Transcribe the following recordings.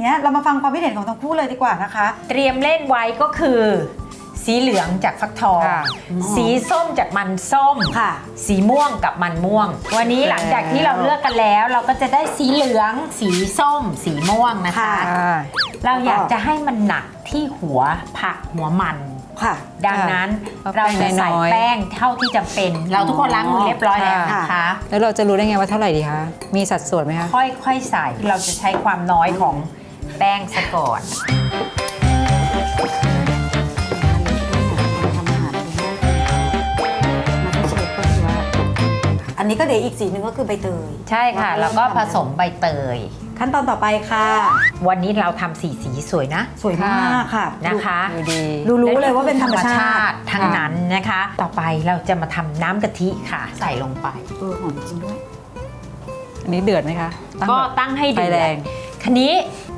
อย่างเงี้ยเรามาฟังความคิดเห็นของทั้งคู่เลยดีกว่านะคะ เตรียมเล่นไว้ก็คือ สีเหลืองจากฟักทอง ค่ะสีส้มจากมันส้มค่ะ สีม่วงกับมันม่วง วันนี้หลังจากที่เราเลือกกันแล้ว เราก็จะได้สีเหลือง สีส้ม สีม่วงนะคะ ค่ะอ่าเราอยากจะให้มันหนักที่หัวผักหัวมัน ค่ะ ดังนั้นเอาเราแป้งจะใส่น้อยๆแป้งเท่าที่จำเป็น เราทุกคนล้างมือเรียบร้อยแล้วนะค่ะคะ แล้วเราจะรู้ได้ไงว่าเท่าไหร่ดีคะ มีสัดส่วนไหมคะ ค่อยๆใส่ เราจะใช้ความน้อยของ แป้งซะก่อนอันนี้ก็เดี๋ยวอีกสีหนึ่งก็คือใบเตยใช่ค่ะ แล้วก็ผสมใบเตย ขั้นตอนต่อไปค่ะ วันนี้เราทำสีสีสวยนะ สวยมากค่ะนะคะดูดีดูรู้เลยว่าเป็นธรรมชาติทั้งนั้นนะคะ ต่อไปเราจะมาทำน้ำกะทิค่ะ ใส่ลงไปเออหอมจริงด้วยอันนี้เดือดไหมคะตั้งก็แบบตั้งให้เดืไฟอแรดงคันนี้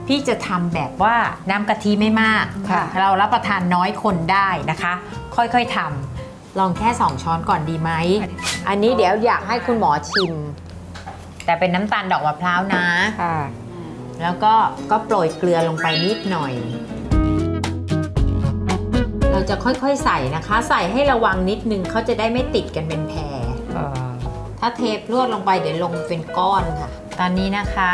พี่จะทำแบบว่าน้ำกะทิไม่มากค่ะ เรารับประทานน้อยคนได้นะคะ ค่อยๆทำลองแค่ 2 ช้อนก่อนดีไหม อันนี้เดี๋ยวอยากให้คุณหมอชิม แต่เป็นน้ำตาลดอกมะพร้าวนะ ค่ะ แล้วก็ก็โปรยเกลือลงไปนิดหน่อย เราจะค่อยๆใส่นะคะ ใส่ให้ระวังนิดนึงเขาจะได้ไม่ติดกันเป็นแพรเอ่อถ้าเทพรวดลงไปเดี๋ยวลงเป็นก้อนค่ะ ตอนนี้นะคะ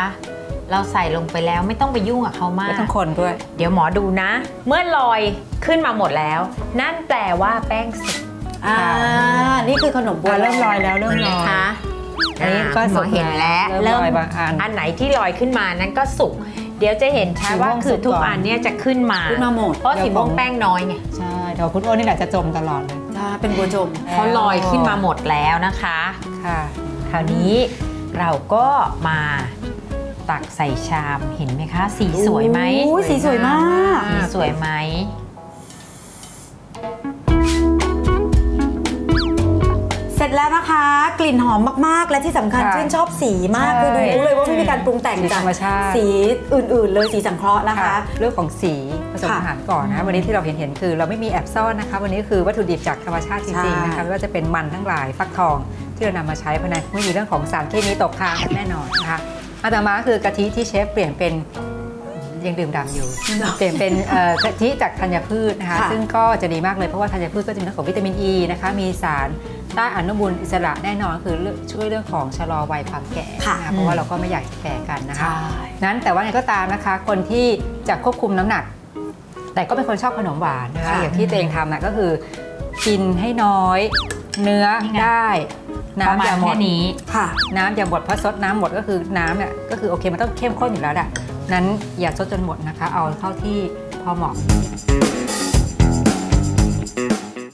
เราใส่ลงไปแล้วไม่ต้องไปยุ่งกับเขามาไม่กต้องคนด้วย เดี๋ยวหมอดูนะ เมื่อลอยขึ้นมาหมดแล้ว นั่นแปลว่าแป้งสุก อ่า นี่คือขนมบัวอ่าเริ่มลอยแล้วเริ่มลอยนะคะอันนี้ก็คุณหมอเห็นแล้วเริ่มลอยบางอัน อันไหนที่ลอยขึ้นมานั้นก็สุก เดี๋ยวจะเห็นชัดว่าสีม่วงคือทุกสุกก่อน อันเนี้ยจะขึ้นมา ขึ้นมาหมด เพราะสีม่วงแป้งน้อยไงใช่เดี๋ยวคุณโอ้นนี่แหละจะจมตลอดเลยจ้าเป็นบัวจมเขาลอยขึ้นมาหมดแล้วนะคะ ค่ะ คราวนี้เราก็มา ตักใส่ชามเห็นไหมคะ สีสวยไหมโอ้ยสีสวยมาก สีสวยไหม เสร็จแล้วนะคะ กลิ่นหอมมากๆ และที่สำคัญค่ะชื่นชอบสีมากใช่คือดูรู้เลยว่าไม่มีการปรุงแต่งสีจากธรรมชาติ สีอื่นๆ เลยสีสังเคราะห์นะคะ เรื่องของสีผสมค่ะอาหารก่อนนะวันนี้ที่เราเห็นเห็นๆคือ เราไม่มีแอบซ่อนนะคะ วันนี้คือวัตถุดิบจากธรรมชาติจริงๆนะใช่คะไม่ว่าจะเป็นมันทั้งหลายฟักทองที่เรานำมาใช้ภายในไม่มีเรื่องของสารเคมีตกค้างแน่นอนนะคะ อันต่อมาคือกะทิที่เชฟเปลี่ยนเป็นยังดื่มด่ำอยู่ เปลี่ยนเป็นเอ่อกะทิจากธัญพืชนะคะค่ะซึ่งก็จะดีมากเลยเพราะว่าธัญพืชก็จะมีเรื่องของวิตามินอ e ีนะคะมีสารต้านอนุมูลอิสระแน่นอนคือช่วยเรื่องของชะลอวัยความแก่ค่ะนะคะเพราะว่าเราก็ไม่อยากแก่กันนะคะใช่นั้นแต่ว่าไงก็ตามนะคะ คนที่จะควบคุมน้ำหนัก แต่ก็เป็นคนชอบขนมหวานนะคะค่ะอย่างที่ตัวเองทำนะก็คือกินให้น้อย เนื้อนี่ไงได้ประน้ำมาอย่าณหมแค่ดนี้ ค่ะ น้ำอย่าหมดเพราะซดน้ำหมดก็คือน้ำเนี่ยก็คือโอเคมันต้องเข้มข้นอยู่แล้วแหละนั้นอย่าซดจนหมดนะคะ เอาเท่าที่พอเหมาะ